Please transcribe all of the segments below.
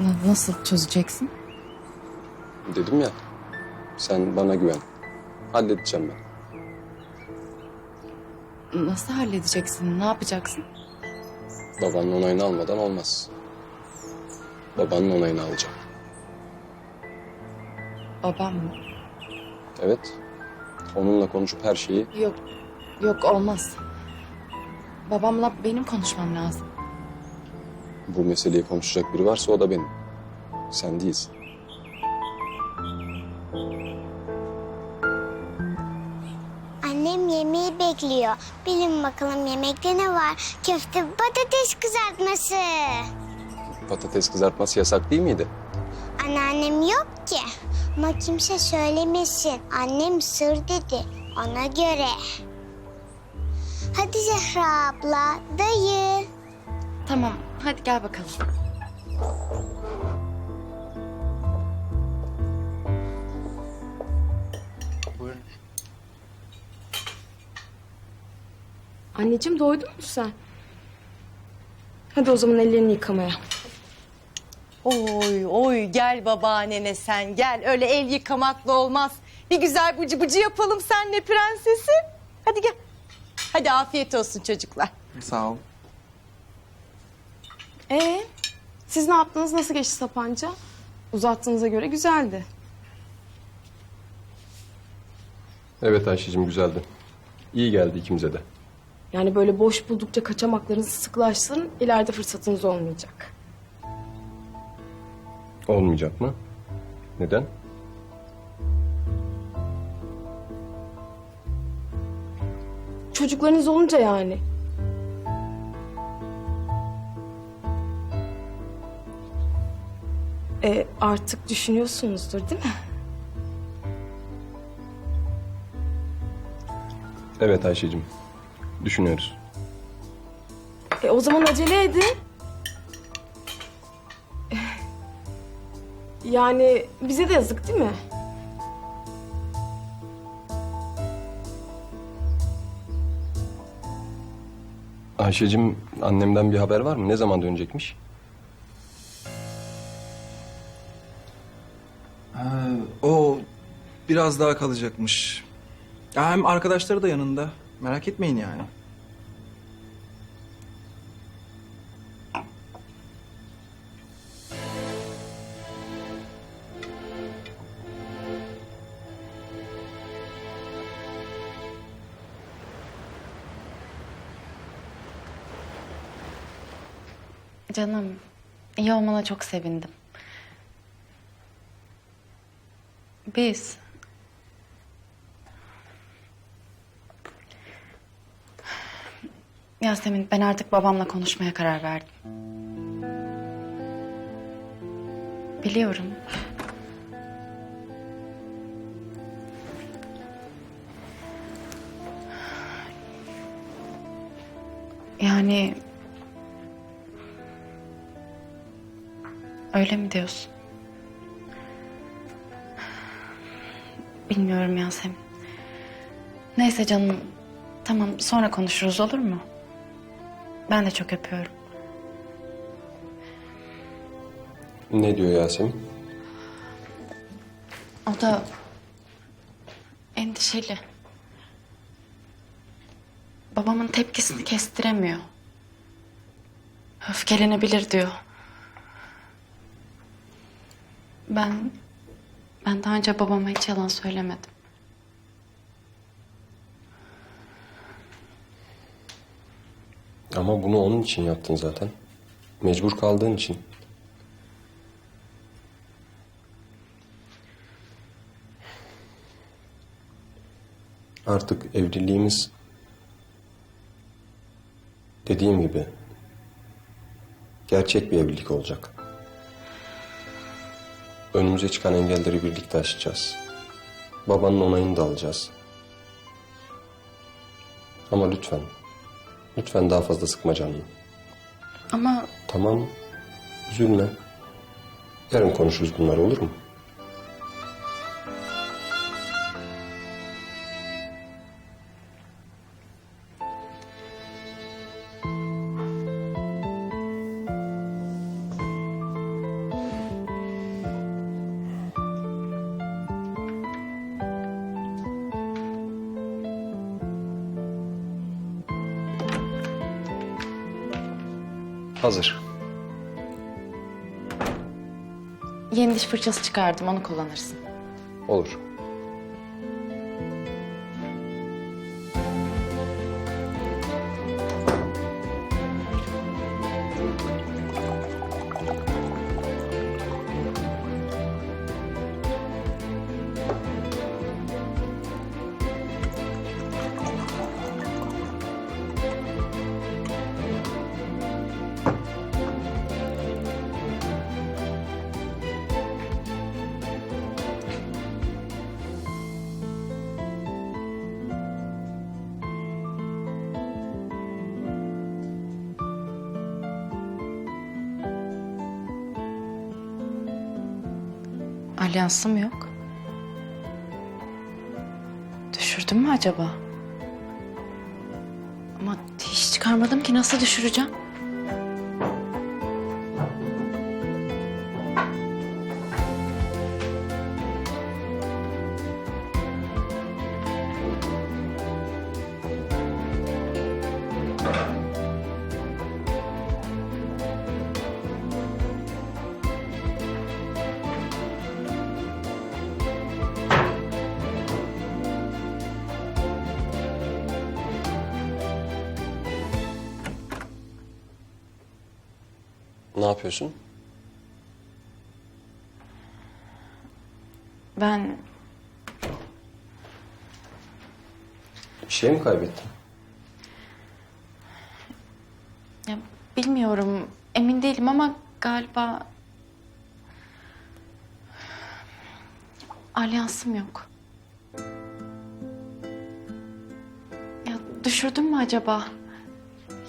Na- nasıl çözeceksin? Dedim ya, sen bana güven. Halledeceğim ben. Nasıl halledeceksin? Ne yapacaksın? Babanın onayını almadan olmaz. Babanın onayını alacağım. Babam mı? Evet, onunla konuşup her şeyi... Yok, yok olmaz. Babamla benim konuşmam lazım. Bu meseleyi konuşacak biri varsa o da benim. Sen değilsin. Annem yemeği bekliyor. Bilin bakalım yemekte ne var? Köfte patates kızartması. Patates kızartması yasak değil miydi? Anneannem yok ki. Ama kimse söylemesin. Annem sır dedi. Ona göre. Hadi Zehra abla, dayı. Tamam, hadi gel bakalım. Anneciğim doydun mu sen? Hadi o zaman ellerini yıkamaya. Oy oy gel babaannene sen gel. Öyle el yıkamakla olmaz. Bir güzel bıcı bıcı yapalım senle prensesim. Hadi gel. Hadi afiyet olsun çocuklar. Sağ ol. Ee, siz ne yaptınız? Nasıl geçti Sapanca? Uzattığınıza göre güzeldi. Evet Ayşe'cim güzeldi. İyi geldi ikimize de. Yani böyle boş buldukça kaçamaklarınızı sıklaştırın. ileride fırsatınız olmayacak. Olmayacak mı? Neden? Çocuklarınız olunca yani. E, artık düşünüyorsunuzdur değil mi? Evet Ayşe'cim. Düşünüyoruz. E, o zaman acele edin. Yani bize de yazık değil mi? Ayşe'cim annemden bir haber var mı? Ne zaman dönecekmiş? Biraz daha kalacakmış. Ya hem arkadaşları da yanında. Merak etmeyin yani. Canım, iyi olmana çok sevindim. Biz... Yasemin, ben artık babamla konuşmaya karar verdim. Biliyorum. Yani Öyle mi diyorsun? Bilmiyorum Yasemin. Neyse canım. Tamam sonra konuşuruz olur mu? Ben de çok öpüyorum. Ne diyor Yasemin? O da endişeli. Babamın tepkisini kestiremiyor. Öfkelenebilir diyor. Ben ben daha önce babama hiç yalan söylemedim. Ama bunu onun için yaptın zaten. Mecbur kaldığın için. Artık evliliğimiz dediğim gibi gerçek bir evlilik olacak. Önümüze çıkan engelleri birlikte aşacağız. Babanın onayını da alacağız. Ama lütfen, lütfen daha fazla sıkma canını. Ama Tamam, üzülme. Yarın konuşuruz bunları olur mu? Hazır. Yeni diş fırçası çıkardım onu kullanırsın. Olur. Alyansım yok. Düşürdüm mü acaba? Ama hiç çıkarmadım ki nasıl düşüreceğim? Ne yapıyorsun? Ben Bir şey mi kaybettin? ya, bilmiyorum emin değilim ama galiba alyansım yok. Ya düşürdüm mü acaba?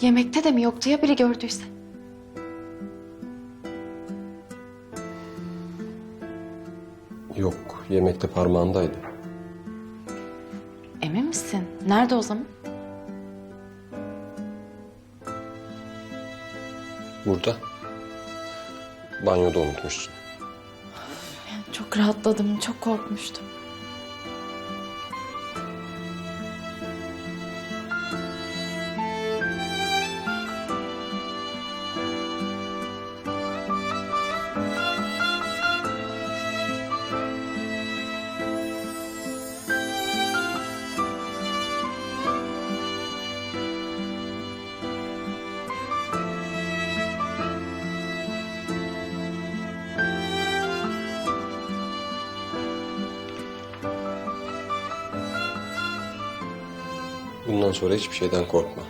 Yemekte de mi yoktu ya biri gördüyse? Yemekte parmağındaydı. Emin misin? Nerede o zaman? Burada. Banyoda unutmuşsun. Çok rahatladım, çok korkmuştum. Bundan sonra hiçbir şeyden korkma.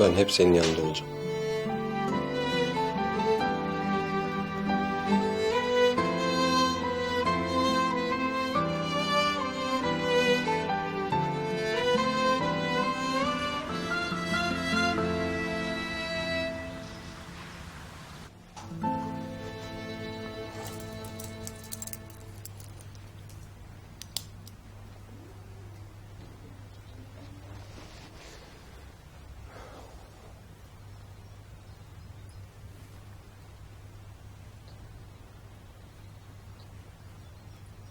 Ben hep senin yanında olacağım.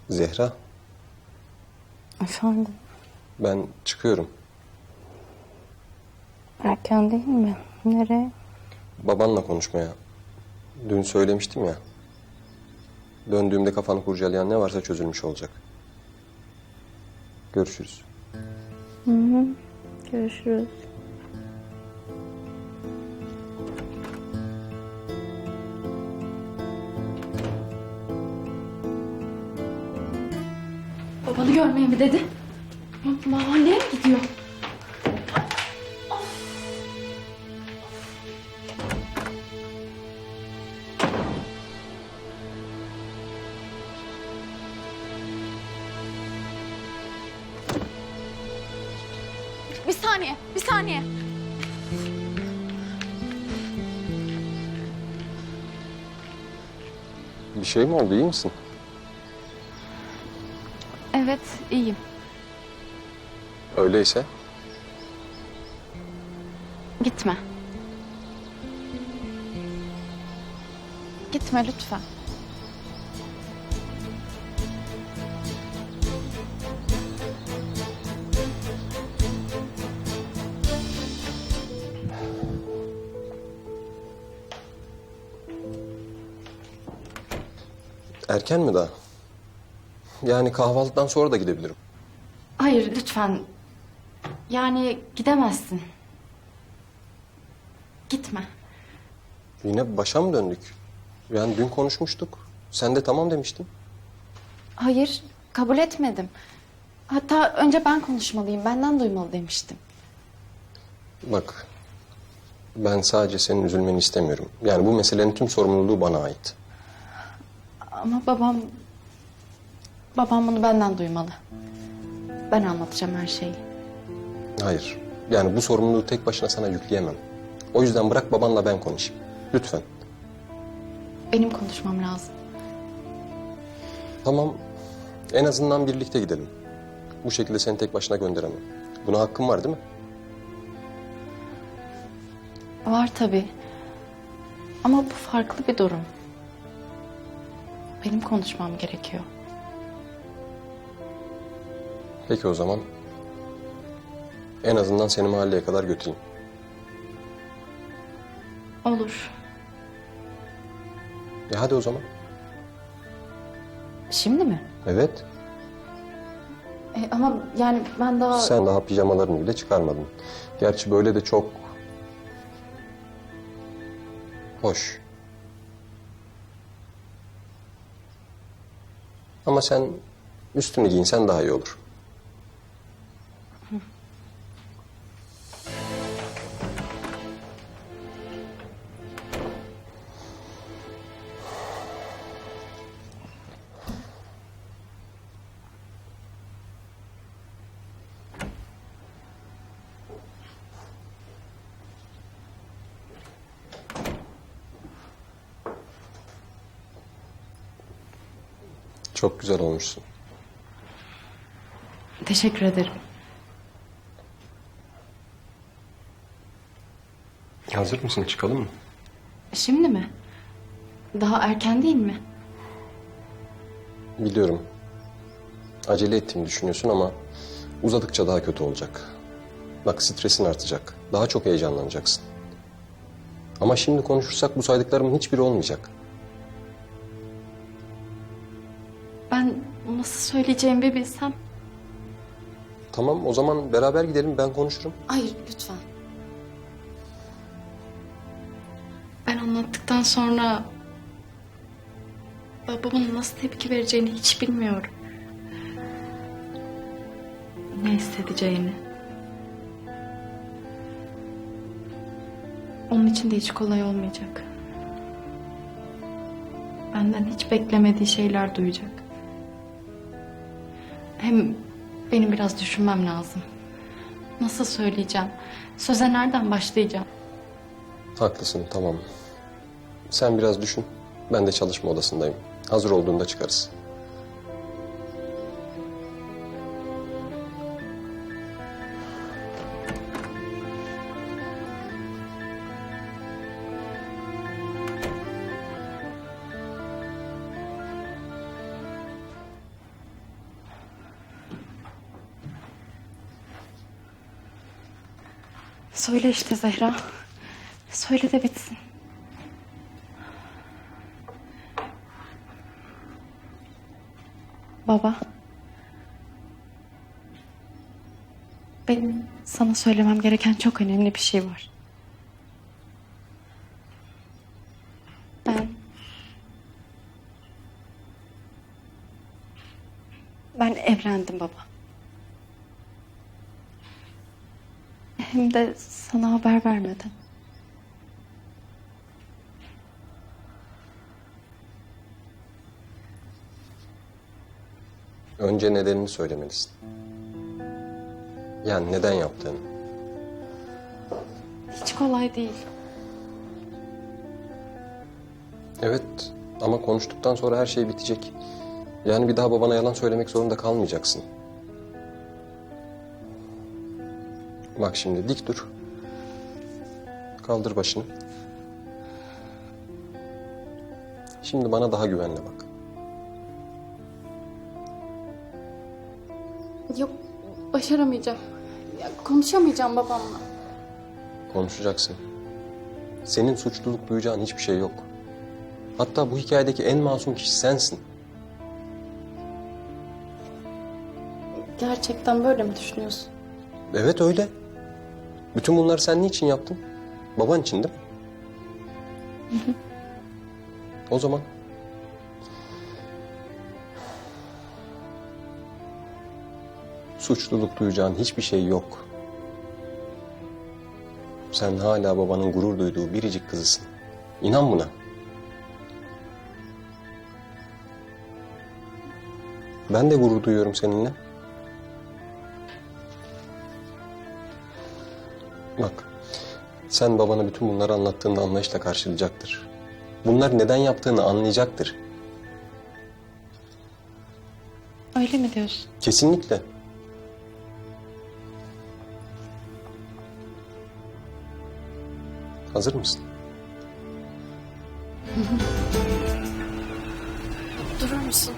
Zehra, Efendim, ben çıkıyorum. erken değil mi? Nereye? Babanla konuşmaya. Dün söylemiştim ya. Döndüğümde kafanı kurcalayan ne varsa çözülmüş olacak. Görüşürüz. Görüşürüz. Babanı görmeye mi dedi? Mahalleye mi gidiyor? Bir saniye, bir saniye. Bir şey mi oldu, iyi misin? Evet, iyiyim. Öyleyse? Gitme. Gitme lütfen. Erken mi daha? Yani kahvaltıdan sonra da gidebilirim. Hayır lütfen. Yani gidemezsin. Gitme. Yine başa mı döndük? Yani dün konuşmuştuk. Sen de tamam demiştin. Hayır kabul etmedim. Hatta önce ben konuşmalıyım, benden duymalı demiştim. Bak, ben sadece senin üzülmeni istemiyorum. Yani bu meselenin tüm sorumluluğu bana ait. Ama babam... Babam bunu benden duymalı. Ben anlatacağım her şeyi. Hayır, yani bu sorumluluğu tek başına sana yükleyemem. O yüzden bırak babanla ben konuşayım. Lütfen. Benim konuşmam lazım. Tamam, en azından birlikte gidelim. Bu şekilde seni tek başına gönderemem. Buna hakkım var değil mi? Var tabii. Ama bu farklı bir durum. Benim konuşmam gerekiyor. Peki o zaman. En azından seni mahalleye kadar götüreyim. Olur. E hadi o zaman. Şimdi mi? Evet. E, ama yani ben daha... Sen daha pijamalarını bile çıkarmadın. Gerçi böyle de çok... Hoş. Ama sen üstünü giyinsen daha iyi olur. Çok güzel olmuşsun. Teşekkür ederim. Hazır mısın? Çıkalım mı? Şimdi mi? Daha erken değil mi? Biliyorum. Acele ettiğimi düşünüyorsun ama uzadıkça daha kötü olacak. Bak stresin artacak. Daha çok heyecanlanacaksın. Ama şimdi konuşursak bu saydıklarımın hiçbiri olmayacak. Nasıl söyleyeceğimi bir bilsem. Tamam o zaman beraber gidelim ben konuşurum. Hayır lütfen. Ben anlattıktan sonra babamın nasıl tepki vereceğini hiç bilmiyorum. Ne hissedeceğini. Onun için de hiç kolay olmayacak. Benden hiç beklemediği şeyler duyacak. Hem benim biraz düşünmem lazım. Nasıl söyleyeceğim? Söze nereden başlayacağım? Haklısın tamam. Sen biraz düşün. Ben de çalışma odasındayım. Hazır olduğunda çıkarız. Söyle işte Zehra. Söyle de bitsin. Baba. Benim sana söylemem gereken çok önemli bir şey var. Ben... Ben evlendim baba. Hem de sana haber vermeden. Önce nedenini söylemelisin. Yani neden yaptığını. Hiç kolay değil. Evet ama konuştuktan sonra her şey bitecek. Yani bir daha babana yalan söylemek zorunda kalmayacaksın. Bak şimdi dik dur. Kaldır başını. Şimdi bana daha güvenle bak. Yok, başaramayacağım. Ya, konuşamayacağım babamla. Konuşacaksın. Senin suçluluk duyacağın hiçbir şey yok. Hatta bu hikayedeki en masum kişi sensin. Gerçekten böyle mi düşünüyorsun? Evet öyle. Bütün bunları sen niçin yaptın? Baban için değil mi? O zaman suçluluk duyacağın hiçbir şey yok. Sen hala babanın gurur duyduğu biricik kızısın. İnan buna. Ben de gurur duyuyorum seninle. Sen babana bütün bunları anlattığında anlayışla karşılayacaktır. Bunlar neden yaptığını anlayacaktır. Öyle mi diyorsun? Kesinlikle. Hazır mısın? Durur musun?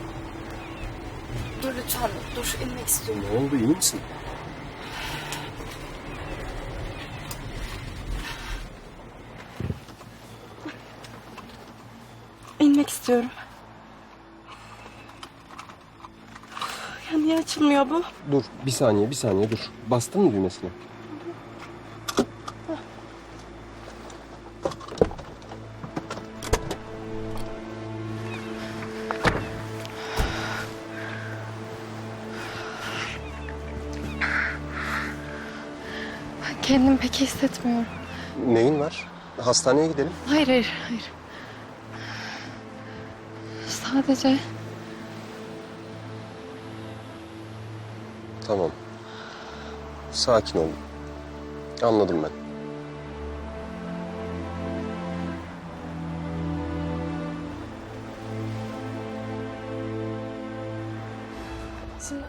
Dur lütfen, dur inmek istiyorum. Ne oldu, iyi misin? İnmek istiyorum. Ya niye açılmıyor bu? Dur, bir saniye, bir saniye dur. Bastın mı düğmesine? Ben kendimi pek iyi hissetmiyorum. Neyin var? Hastaneye gidelim. Hayır, hayır, hayır. Sadece Tamam. Sakin ol. Anladım ben. Şimdi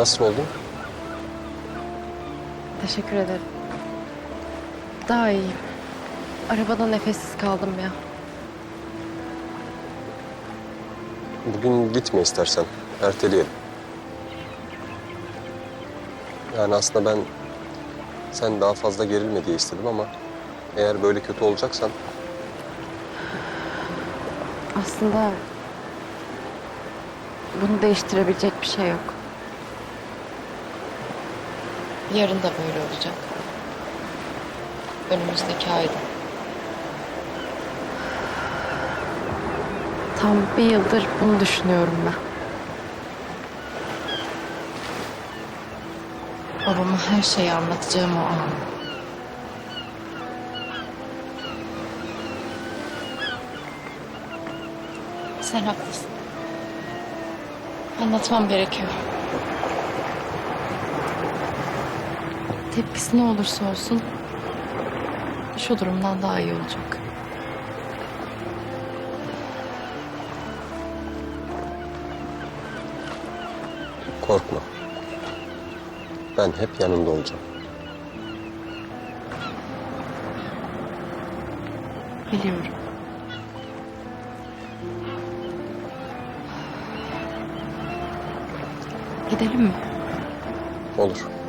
Nasıl oldun? teşekkür ederim. Daha iyiyim. Arabada nefessiz kaldım ya. Bugün gitme istersen. Erteleyelim. Yani aslında ben sen daha fazla gerilme diye istedim ama eğer böyle kötü olacaksan Aslında bunu değiştirebilecek bir şey yok. Yarın da böyle olacak. Önümüzdeki ayda. Tam bir yıldır bunu düşünüyorum ben. Babama her şeyi anlatacağım o an. Sen haklısın. Anlatmam gerekiyor. Tepkisi ne olursa olsun şu durumdan daha iyi olacak. korkma. Ben hep yanında olacağım. Biliyorum. Gidelim mi? Olur.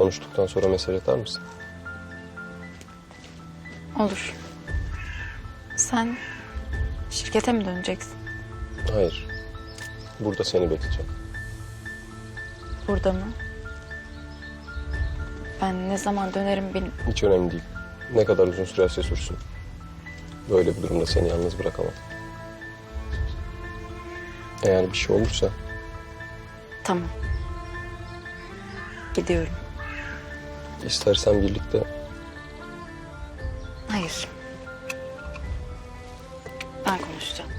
Konuştuktan sonra mesaj atar mısın? Olur. Sen şirkete mi döneceksin? Hayır. Burada seni bekleyeceğim. Burada mı? Ben ne zaman dönerim bil... Hiç önemli değil. Ne kadar uzun sürerse sürsün. Böyle bir durumda seni yalnız bırakamam. Eğer bir şey olursa Tamam. Gidiyorum. İstersen birlikte Hayır. Ben konuşacağım.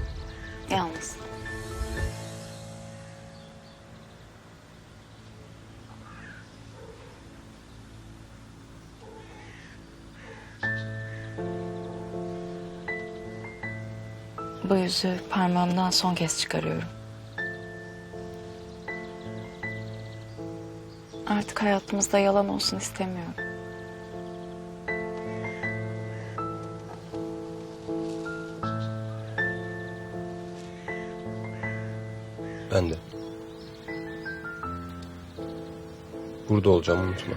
Yalnız. Bu yüzüğü parmağımdan son kez çıkarıyorum. Hayatımızda yalan olsun istemiyorum. Ben de. Burada olacağım unutma.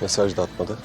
Mesaj da atmadı.